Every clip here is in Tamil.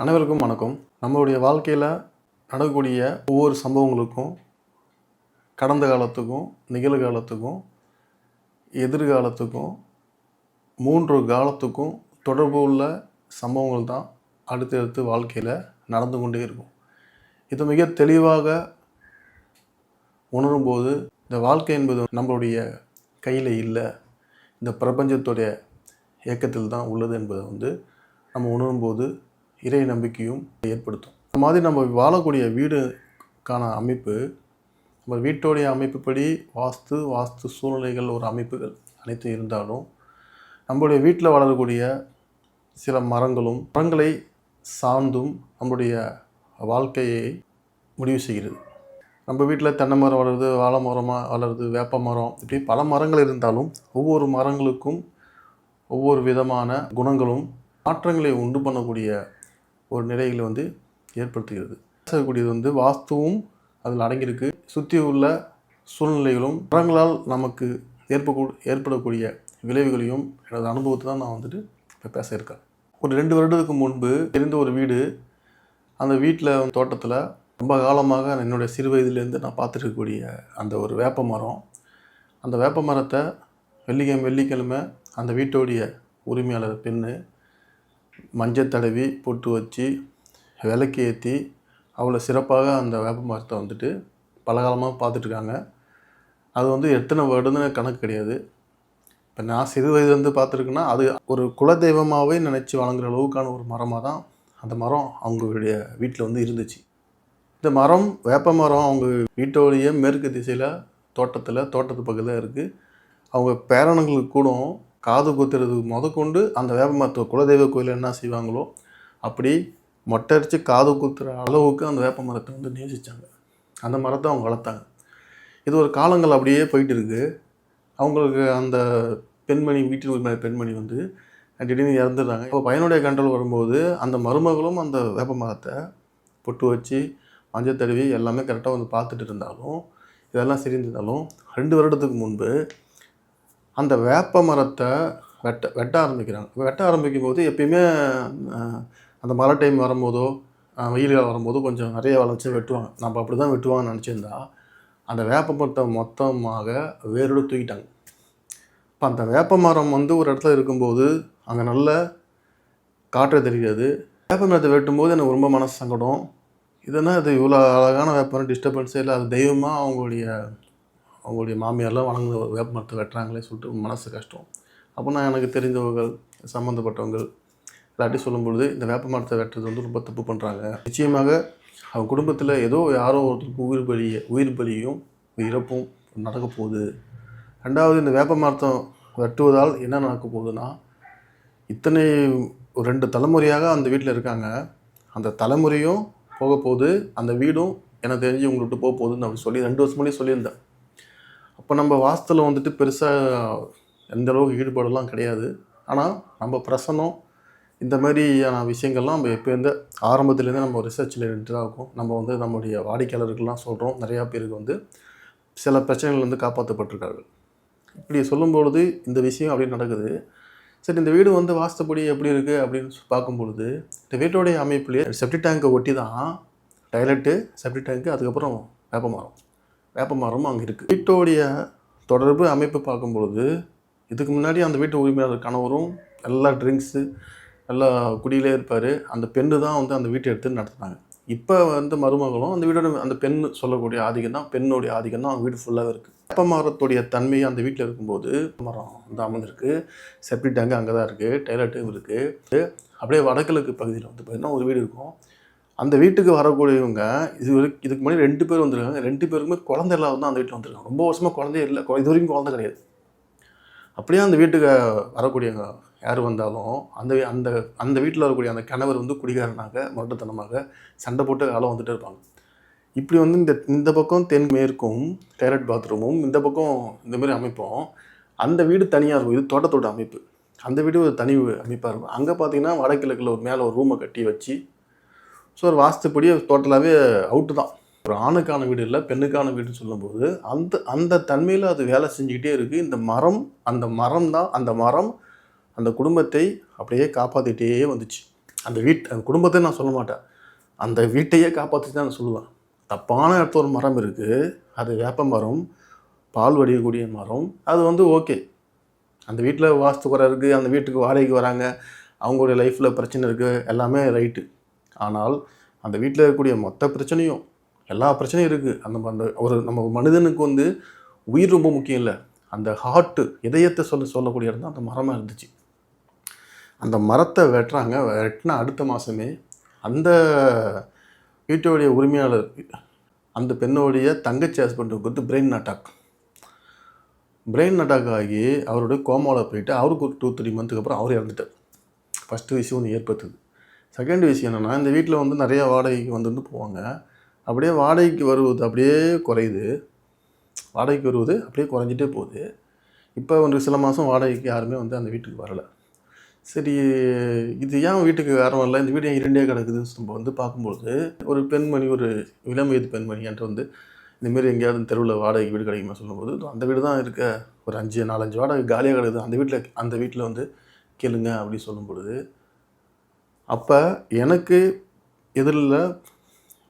அனைவருக்கும் வணக்கம். நம்மளுடைய வாழ்க்கையில் நடக்கக்கூடிய ஒவ்வொரு சம்பவங்களுக்கும் கடந்த காலத்துக்கும் நிகழ்காலத்துக்கும் எதிர்காலத்துக்கும் மூன்று காலத்துக்கும் தொடர்பு உள்ள சம்பவங்கள் தான் அடுத்தடுத்து வாழ்க்கையில் நடந்து கொண்டே இருக்கும். இது மிக தெளிவாக உணரும்போது இந்த வாழ்க்கை என்பது நம்மளுடைய கையில் இல்லை. இந்த பிரபஞ்சத்துடைய இயக்கத்தில் தான் உள்ளது என்பதை வந்து நம்ம உணரும்போது இறை நம்பிக்கையும் ஏற்படுத்தும். இந்த மாதிரி நம்ம வாழக்கூடிய வீடுக்கான அமைப்பு நம்ம வீட்டோடைய அமைப்புப்படி வாஸ்து வாஸ்து சூழ்நிலைகள் ஒரு அமைப்புகள் அனைத்தும் இருந்தாலும் நம்மளுடைய வீட்டில் வளரக்கூடிய சில மரங்களும் மரங்களை சார்ந்தும் நம்முடைய வாழ்க்கையை முடிவு செய்கிறது. நம்ம வீட்டில் தென்னை மரம் வளருது வாழை மரமாக வளருது வேப்ப மரம் இப்படி பல மரங்கள் இருந்தாலும் ஒவ்வொரு மரங்களுக்கும் ஒவ்வொரு விதமான குணங்களும் மாற்றங்களை உண்டு பண்ணக்கூடிய ஒரு நிலைகளை வந்து ஏற்படுத்துகிறது. பேசக்கூடியது வந்து வாஸ்துவும் அதில் அடங்கியிருக்கு. சுற்றி உள்ள சூழ்நிலைகளும் மரங்களால் நமக்கு ஏற்பக்கூ ஏற்படக்கூடிய விளைவுகளையும் எனது அனுபவத்தை தான் நான் வந்துட்டு இப்போ பேச இருக்கேன். ஒரு ரெண்டு வருடத்துக்கு முன்பு இருந்த ஒரு வீடு. அந்த வீட்டில் தோட்டத்தில் ரொம்ப காலமாக என்னுடைய சிறு வயதிலேருந்து நான் பார்த்துருக்கக்கூடிய அந்த ஒரு வேப்ப மரம். அந்த வேப்ப மரத்தை வெள்ளிக்கிழமை வெள்ளிக்கிழமை அந்த வீட்டோடைய உரிமையாளர் பெண்ணு மஞ்சள் தடவி பொட்டு வச்சு விளக்கு ஏற்றி அவ்வளோ சிறப்பாக அந்த வேப்ப மரத்தை வந்துட்டு பலகாலமாக பார்த்துட்ருக்காங்க. அது வந்து எத்தனை வருடம்னு கணக்கு கிடையாது. இப்போ நான் சிறு வயதுலேருந்து பார்த்துருக்கேன்னா அது ஒரு குலதெய்வமாகவே நினச்சி வழங்குற அளவுக்கான ஒரு மரமாக தான் அந்த மரம் அவங்களுடைய வீட்டில் வந்து இருந்துச்சு. இந்த மரம் வேப்ப மரம் அவங்க வீட்டோடைய மேற்கு திசையில் தோட்டத்தில் தோட்டத்து பக்கத்தில் இருக்குது அவங்க பேரனுங்களுக்கு கூட காது குத்துறது முதற்கொண்டு அந்த வேப்பமரத்தை குலதெய்வ கோயிலில் என்ன செய்வாங்களோ அப்படி மொட்டை அடித்து காது குத்துற அளவுக்கு அந்த வேப்ப மரத்தை வந்து நேசித்தாங்க அந்த மரத்தை அவங்க வளர்த்தாங்க. இது ஒரு காலங்கள் அப்படியே போயிட்டு இருக்கு. அவங்களுக்கு அந்த பெண்மணி வீட்டில் உரிமை பெண்மணி வந்து திடீர்னு இறந்துடுறாங்க. இப்போ பையனுடைய கண்ட்ரோல் வரும்போது அந்த மருமகளும் அந்த வேப்ப மரத்தை பொட்டு வச்சு மஞ்சள் தடவி எல்லாமே கரெக்டாக வந்து பார்த்துட்டு இருந்தாலும் இதெல்லாம் சரி இருந்தாலும் ரெண்டு வருடத்துக்கு முன்பு அந்த வேப்ப மரத்தை வெட்ட வெட்ட ஆரம்பிக்கிறாங்க. வெட்ட ஆரம்பிக்கும் போது எப்பயுமே அந்த மழை டைம் வரும்போதோ அஹ், வெயில் காலம் வரும்போதோ கொஞ்சம் நிறைய வளர்ச்சி வெட்டுவாங்க. நம்ம அப்படி தான் வெட்டுவாங்கன்னு நினச்சிருந்தா அந்த வேப்ப மரத்தை மொத்தமாக வேரோடு தூக்கிட்டாங்க. இப்போ அந்த வேப்ப மரம் வந்து ஒரு இடத்துல இருக்கும்போது அங்கே நல்ல காற்று தெரிகிறது வேப்ப மரத்தை வெட்டும்போது எனக்கு ரொம்ப மனசு சங்கடம். இதெல்லாம் அது இவ்வளோ அழகான வேப்பம் டிஸ்டர்பன்ஸே இல்லை அது தெய்வமாக அவங்களுடைய அவங்களுடைய மாமியார்லாம் வணங்க வேப்ப மரத்தை வெட்டுறாங்களே சொல்லிட்டு மனசு கஷ்டம். அப்போ நான் எனக்கு தெரிந்தவர்கள் சம்மந்தப்பட்டவங்க எல்லாத்தையும் சொல்லும்பொழுது இந்த வேப்ப மரத்தை வெட்டுறது வந்து ரொம்ப தப்பு பண்ணுறாங்க நிச்சயமாக அவங்க குடும்பத்தில் ஏதோ யாரோ ஒருத்தருக்கு உயிர் பலியை உயிர் பலியும் இறப்பும் நடக்க போகுது. ரெண்டாவது இந்த வேப்ப மரத்தம் வெட்டுவதால் என்ன நடக்க போகுதுன்னா இத்தனை ஒரு ரெண்டு தலைமுறையாக அந்த வீட்டில் இருக்காங்க. அந்த தலைமுறையும் போக போகுது அந்த வீடும் எனக்கு தெரிஞ்சு உங்கள்கிட்ட விட்டு போக போகுதுன்னு அப்படி சொல்லி ரெண்டு வருஷம் முன்னாடி சொல்லியிருந்தேன். அப்போ நம்ம வாஸ்துல வந்துட்டு பெருசாக எந்த அளவுக்கு ஈடுபாடெல்லாம் கிடையாது. ஆனால் நம்ம பிரசனம் இந்த மாதிரியான விஷயங்கள்லாம் நம்ம எப்போருந்து ஆரம்பத்துலேருந்து நம்ம ரிசர்ச்சில் தான் இருக்கும். நம்ம வந்து நம்மளுடைய வாடிக்கையாளர்கள்லாம் சொல்கிறோம் நிறையா பேருக்கு வந்து சில பிரச்சனைகள் வந்து காப்பாற்றப்பட்டிருக்கார்கள் இப்படி சொல்லும்பொழுது இந்த விஷயம் அப்படி நடக்குது. சரி இந்த வீடு வந்து வாஸ்துப்படி எப்படி இருக்குது அப்படின்னு பார்க்கும்பொழுது பார்க்கும் பொழுது இந்த வீட்டோடைய அமைப்புலேயே செப்டி டேங்கை ஒட்டி தான் டைலட்டு செப்டி டேங்க்கு அதுக்கப்புறம் வேப்பமரம். வேப்ப மரமும் அங்கே இருக்குது வீட்டோடைய தொடர்பு அமைப்பு பார்க்கும் பொழுது இதுக்கு முன்னாடி அந்த வீட்டு உரிமையாளர் கணவரும் எல்லா ட்ரிங்க்ஸு நல்லா குடியிலே இருப்பார். அந்த பெண்ணு தான் வந்து அந்த வீட்டை எடுத்து நடத்துனாங்க. இப்போ வந்து மருமகளும் அந்த வீடோட அந்த பெண் சொல்லக்கூடிய ஆதிக்கம் தான் பெண்ணுடைய ஆதிக்கம் தான் அவங்க வீடு ஃபுல்லாகவே இருக்குது வேப்ப மரத்துடைய தன்மை அந்த வீட்டில் இருக்கும்போது மரம் வந்து அமர்ந்திருக்கு. செப்டி டேங்கு அங்கே தான் இருக்குது டைலட்டும் இருக்குது அப்படியே வடகிழக்கு பகுதியில் வந்து பார்த்திங்கன்னா ஒரு வீடு இருக்கும். அந்த வீட்டுக்கு வரக்கூடியவங்க இது வரைக்கும் இதுக்கு முன்னாடி ரெண்டு பேர் வந்திருக்காங்க. ரெண்டு பேருக்குமே குழந்தை இல்லாத தான் அந்த வீட்டில் வந்திருக்காங்க. ரொம்ப வருஷமாக குழந்தையே இல்லை. இது வரைக்கும் குழந்தை கிடையாது. அப்படியே அந்த வீட்டுக்கு வரக்கூடியவங்க யார் வந்தாலும் அந்த அந்த அந்த வீட்டில் வரக்கூடிய அந்த கணவர் வந்து குடிகாரனாக முரட்டத்தனமாக சண்டை போட்டு காலம் வந்துட்டு இருப்பாங்க. இப்படி வந்து இந்த இந்த பக்கம் தென் மேற்கும் டைலட் பாத்ரூமும் இந்த பக்கம் இந்த மாதிரி அமைப்போம். அந்த வீடு தனியாக இருக்கும். இது தோட்டத்தோட அமைப்பு. அந்த வீடு ஒரு தனி அமைப்பாக இருக்கும். அங்கே பார்த்தீங்கன்னா வடகிழக்கில் ஒரு மேலே ஒரு ரூமை கட்டி வச்சு ஸோ ஒரு வாஸ்துப்படி டோட்டலாகவே அவுட்டு தான். ஒரு ஆணுக்கான வீடு இல்லை பெண்ணுக்கான வீடுன்னு சொல்லும்போது அந்த அந்த தன்மையில் அது வேலை செஞ்சுக்கிட்டே இருக்குது இந்த மரம் அந்த மரம் தான் அந்த மரம் அந்த குடும்பத்தை அப்படியே காப்பாற்றிட்டே வந்துச்சு. அந்த வீட் அந்த குடும்பத்தை நான் சொல்ல மாட்டேன். அந்த வீட்டையே காப்பாற்றி தான் நான் சொல்லுவேன். தப்பான இடத்துல ஒரு மரம் இருக்குது அது வேப்ப மரம் பால் வடியக்கூடிய மரம் அது வந்து ஓகே அந்த வீட்டில் வாஸ்து குறை இருக்குது அந்த வீட்டுக்கு வாடகைக்கு வராங்க. அவங்களுடைய லைஃப்பில் பிரச்சனை இருக்குது எல்லாமே ரைட்டு ஆனால் அந்த வீட்டில் இருக்கக்கூடிய மொத்த பிரச்சனையும் எல்லா பிரச்சனையும் இருக்குது அந்த அந்த ஒரு நம்ம மனிதனுக்கு வந்து உயிர் ரொம்ப முக்கியம் இல்லை. அந்த ஹார்ட்டு இதயத்தை சொல்ல சொல்லக்கூடிய இடம் தான் அந்த மரமாக இருந்துச்சு. அந்த மரத்தை வெட்டுறாங்க. வெட்டினா அடுத்த மாதமே அந்த வீட்டோடைய உரிமையாளர் அந்த பெண்ணோடைய தங்கச்சி ஹஸ்பண்டுக்கு வந்து பிரெயின் அட்டாக் பிரெயின் அட்டாக் ஆகி அவருடைய கோமாவில் போயிட்டு அவருக்கு ஒரு டூ த்ரீ மந்த்துக்கு அப்புறம் அவர் இறந்துட்டார். ஃபஸ்ட்டு விஷயம் ஒன்று ஏற்படுத்துது செகண்ட் விஷயம் என்னென்னா இந்த வீட்டில் வந்து நிறைய வாடகைக்கு வந்து போவாங்க. அப்படியே வாடகைக்கு வருவது அப்படியே குறையுது. வாடகைக்கு வருவது அப்படியே குறைஞ்சிட்டே போகுது. இப்போ ஒரு சில மாதம் வாடகைக்கு யாருமே வந்து அந்த வீட்டுக்கு வரலை. சரி இது ஏன் வீட்டுக்கு யாரும் வரல இந்த வீடு ஏன் இரண்டே கிடக்குதுன்னு நம்ம வந்து பார்க்கும்பொழுது ஒரு பெண்மணி ஒரு இளம் வயது பெண்மணி என்கிட்ட வந்து இந்தமாரி எங்கேயாவது தெருவில் வாடகைக்கு வீடு கிடைக்குமா சொல்லும்போது அந்த வீடு தான் இருக்க. ஒரு அஞ்சு நாலஞ்சு வாடகை காலியாக கிடக்குது. அந்த வீட்டில் அந்த வீட்டில் வந்து கேளுங்க அப்படி சொல்லும் பொழுது அப்போ எனக்கு எதிரில்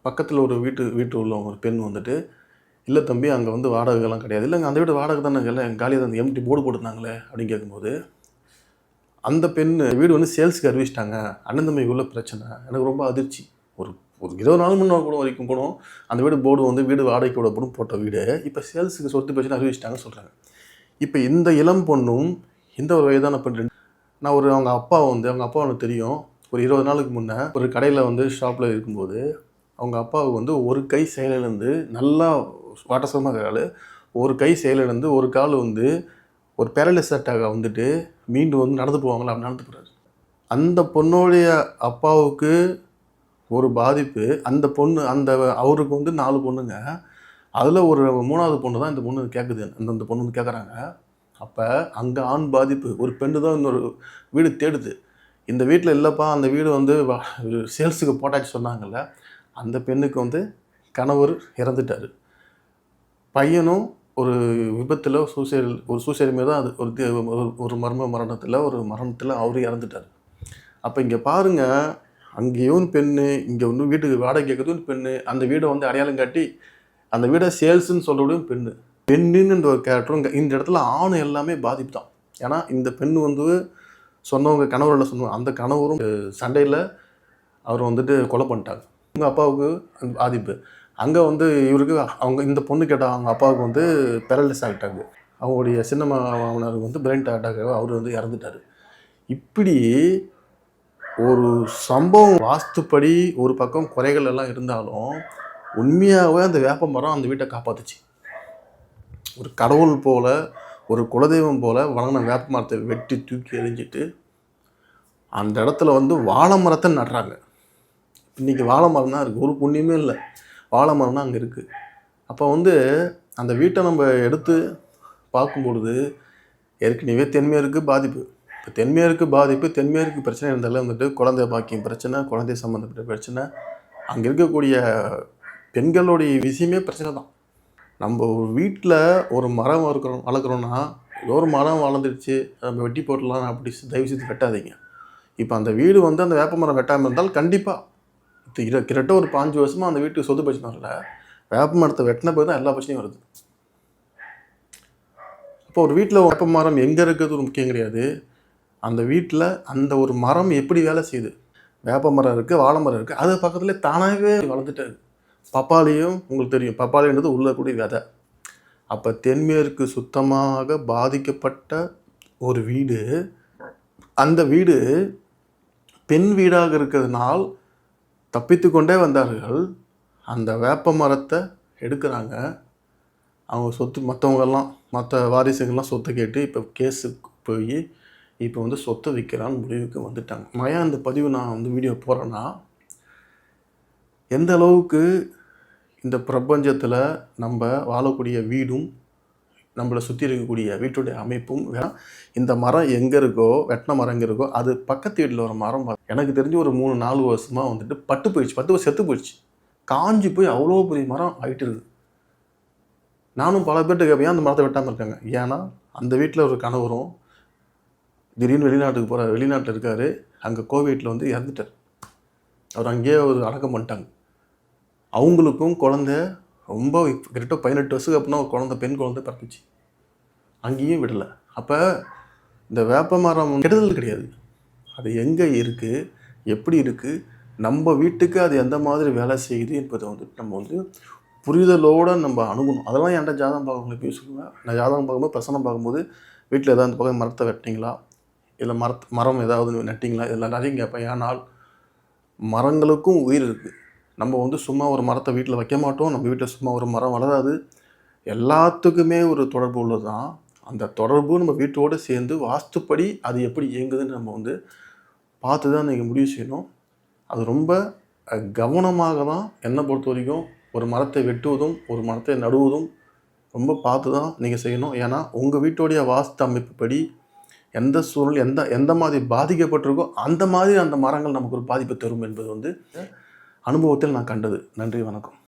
பக்கத்தில் ஒரு வீட்டு வீட்டு உள்ள ஒரு பெண் வந்துட்டு இல்லை தம்பி அங்கே வந்து வாடகைலாம் கிடையாது. இல்லைங்க அந்த வீடு வாடகை தானே இல்லை காலியாக அந்த எம்டி போர்டு போட்டிருந்தாங்களே? அப்படின்னு கேட்கும்போது அந்த பெண் வீடு வந்து சேல்ஸுக்கு அறிவிச்சிட்டாங்க. அண்ணன் தம்பிக்குள்ள பிரச்சனை. எனக்கு ரொம்ப அதிர்ச்சி. ஒரு ஒரு இருபது நாள் முன்னாள் கூட வரைக்கும் கூட அந்த வீடு போர்டு வந்து வீடு வாடகைக்கு விடப்படும் போட்ட வீடு இப்போ சேல்ஸுக்கு சொத்து பிரச்சனை அறிவிச்சிட்டாங்கன்னு சொல்கிறாங்க இப்போ இந்த இளம் பொண்ணும் இந்த ஒரு வயதான பெண் நான் ஒரு அவங்க அப்பா வந்து அவங்க அப்பா எனக்கு தெரியும். ஒரு இருபது நாளுக்கு முன்னே ஒரு கடையில் வந்து ஷாப்பில் இருக்கும்போது அவங்க அப்பாவுக்கு வந்து ஒரு கை செயலிலேருந்து நல்லா வாட்டசமாக இருக்காள் ஒரு கை செயலிலேருந்து ஒரு கால் வந்து ஒரு பேரலிஸ் அட்டாக வந்துட்டு மீண்டும் வந்து நடந்து போவாங்களா? அப்படி நடந்து போகிறாரு அந்த பொண்ணுடைய அப்பாவுக்கு ஒரு பாதிப்பு. அந்த பொண்ணு அந்த அவருக்கு வந்து நாலு பொண்ணுங்க. அதில் ஒரு மூணாவது பொண்ணு தான் இந்த பொண்ணு கேட்குது அந்த அந்த பொண்ணு வந்து கேட்குறாங்க அப்போ அங்கே ஆண் பாதிப்பு. ஒரு பெண்ணு தான் இன்னொரு வீடு தேடுது. இந்த வீட்டில் இல்லைப்பா அந்த வீடு வந்து சேல்ஸுக்கு போட்டாச்சு சொன்னாங்கல்ல அந்த பெண்ணுக்கு வந்து கணவர் இறந்துட்டார். பையனும் ஒரு விபத்தில் சூசைட் ஒரு சூசைடு மாரி தான் அது ஒரு ஒரு- மர்ம மரணத்தில் ஒரு மரணத்தில் அவர் இறந்துட்டார். அப்போ இங்கே பாருங்கள் அங்கேயும் பெண்ணு இங்கே ஒன்று வீட்டுக்கு வாடகை கேட்குறதும் பெண்ணு அந்த வீடை வந்து அடையாளம் காட்டி அந்த வீடை சேல்ஸுன்னு சொல்கிறதும் பெண்ணு. பெண்ணுன்ற ஒரு கேரக்டரும் இந்த இடத்துல ஆண் எல்லாமே பாதிப்பு தான் ஏன்னா இந்த பெண் வந்து சொன்னவங்க கணவர் கணவரில் சொன்னவங்க அந்த கணவரும் சண்டையில் அவர் வந்துட்டு கொலை பண்ணிட்டாங்க உங்கள் அப்பாவுக்கு பாதிப்பு அங்கே வந்து இவருக்கு அவங்க இந்த பொண்ணு கேட்டால் அவங்க அப்பாவுக்கு வந்து பெரலிஸ் ஆகிட்டாங்க அவங்களுடைய சின்ன மாமனாருக்கு வந்து பிரெயின் அட்டாக் அவர் வந்து இறந்துட்டார். இப்படி ஒரு சம்பவம் வாஸ்துப்படி ஒரு பக்கம் குறைகள் எல்லாம் இருந்தாலும் உண்மையாகவே அந்த வேப்ப மரம் அந்த வீட்டை காப்பாத்துச்சு. ஒரு கடவுள் போல் ஒரு குலதெய்வம் போல் வணங்கின வேப்ப மரத்தை வெட்டி தூக்கி எறிஞ்சிட்டு அந்த இடத்துல வந்து வாழை மரத்தை நடுறாங்க. இன்றைக்கி வாழை மரம் தான் இருக்குது ஒரு புண்ணியமே இல்லை. வாழை மரம் தான் அங்கே இருக்குது அப்போ வந்து அந்த வீட்டை நம்ம எடுத்து பார்க்கும்பொழுது ஏற்கனவே தென்மேற்கு பாதிப்பு. இப்போ தென்மேற்கு பாதிப்பு தென்மேற்கு பிரச்சனை இருந்தாலும் வந்துட்டு குழந்தை பாக்கியம் பிரச்சனை குழந்தை சம்மந்தப்பட்ட பிரச்சனை. அங்கே இருக்கக்கூடிய பெண்களுடைய விஷயமே பிரச்சனை தான் நம்ம ஒரு வீட்டில் ஒரு மரம் வளர்க்குறோம் வளர்க்குறோன்னா ஏதோ ஒரு மரம் வளர்ந்துருச்சு நம்ம வெட்டி போடலாம் அப்படி தயவு செய்து வெட்டாதீங்க. இப்போ அந்த வீடு வந்து அந்த வேப்ப மரம் வெட்டாமல் இருந்தால் கண்டிப்பாக இது கிட்டத்தட்ட ஒரு பாஞ்சு வருஷமாக அந்த வீட்டுக்கு சொத்து பிரச்சனை வரல வேப்ப மரத்தை வெட்டின போது தான் எல்லா பிரச்சனையும் வருது. இப்போ ஒரு வீட்டில் வேப்ப மரம் எங்கே இருக்கிறது ஒரு முக்கியம் கிடையாது. அந்த வீட்டில் அந்த ஒரு மரம் எப்படி வேலை செய்யுது? வேப்ப மரம் இருக்குது வாழை மரம் இருக்குது அது பக்கத்துலேயே தானாகவே வளர்ந்துட்டாரு பப்பாளியும் உங்களுக்கு தெரியும். பப்பாளின்றது உள்ள கூடிய விதை அப்போ தென்மேற்கு சுத்தமாக பாதிக்கப்பட்ட ஒரு வீடு. அந்த வீடு பெண் வீடாக இருக்கிறதுனால் தப்பித்து கொண்டே வந்தார்கள். அந்த வேப்ப மரத்தை எடுக்கிறாங்க. அவங்க சொத்து மற்றவங்கெல்லாம் மற்ற வாரிசுகள்லாம் சொத்தை கேட்டு இப்போ கேஸுக்கு போய் இப்போ வந்து சொத்தை விற்கிறான்னு முடிவுக்கு வந்துட்டாங்க. நான் ஏன் இந்த பதிவு நான் வந்து வீடியோ போகிறேன்னா எந்த அளவுக்கு இந்த பிரபஞ்சத்தில் நம்ம வாழக்கூடிய வீடும் நம்மளை சுற்றி இருக்கக்கூடிய வீட்டுடைய அமைப்பும் இந்த மரம் எங்கே இருக்கோ வெட்டின மரம் எங்கே இருக்கோ அது பக்கத்து வீட்டில் ஒரு மரம் எனக்கு தெரிஞ்சு ஒரு மூணு நாலு வருஷமாக வந்துட்டு பட்டு போயிடுச்சு பத்து வருஷம் செத்து போயிடுச்சு. காஞ்சி போய் அவ்வளோ பெரிய மரம் ஆகிட்டு இருக்குது. நானும் பல பேர்கிட்ட கேட்பேன் அந்த மரத்தை வெட்டாமல் இருக்காங்க? ஏன்னா அந்த வீட்டில் ஒரு கணவரும் திடீர்னு வெளிநாட்டுக்கு போகிறார் வெளிநாட்டில் இருக்கார் அங்கே கோவிட்டில் வந்து இறந்துட்டார். அவர் அங்கேயே ஒரு அடக்கம் பண்ணிட்டாங்க. அவங்களுக்கும் குழந்தை ரொம்ப கிட்டத்தட்ட பதினெட்டு வருஷத்துக்கு அப்புறம் குழந்த குழந்தை பெண் குழந்தை பிறந்துச்சு. அங்கேயும் விடலை. அப்போ இந்த வேப்ப மரம் கெடுதல் கிடையாது. அது எங்கே இருக்குது எப்படி இருக்குது நம்ம வீட்டுக்கு அது எந்த மாதிரி வேலை செய்யுது என்பதை வந்து நம்ம வந்து புரிதலோடு நம்ம அணுகணும். அதெல்லாம் என்கிட்ட ஜாதகம் பார்க்கவங்களை போய் சொல்லுவேன்? நான் ஜாதகம் பார்க்கும்போது பிரசனம் பார்க்கும்போது வீட்டில் ஏதாவது அந்த பக்கம் மரத்தை வெட்டிங்களா? இல்லை மரத் மரம் ஏதாவது நட்டிங்களா? இதெல்லாம் நிறைய கேட்பேன். ஏன்னால் மரங்களுக்கும் உயிர் இருக்குது நம்ம வந்து சும்மா ஒரு மரத்தை வீட்டில் வைக்க மாட்டோம் நம்ம வீட்டில் சும்மா ஒரு மரம் வளராது. எல்லாத்துக்குமே ஒரு தொடர்பு உள்ளது தான் அந்த தொடர்பு நம்ம வீட்டோடு சேர்ந்து வாஸ்துப்படி அது எப்படி இயங்குதுன்னு நம்ம வந்து பார்த்து தான் நீங்கள் முடிவு செய்யணும். அது ரொம்ப கவனமாக தான் என்னை பொறுத்த வரைக்கும் ஒரு மரத்தை வெட்டுவதும் ஒரு மரத்தை நடுவதும் ரொம்ப பார்த்து தான் நீங்கள் செய்யணும். ஏன்னா உங்கள் வீட்டோடைய வாஸ்து அமைப்புப்படி எந்த சூழல் எந்த எந்த மாதிரி பாதிக்கப்பட்டிருக்கோ அந்த மாதிரி அந்த மரங்கள் நமக்கு ஒரு பாதிப்பை தரும் என்பது வந்து அனுபவத்தில் நான் கண்டது. நன்றி வணக்கம்.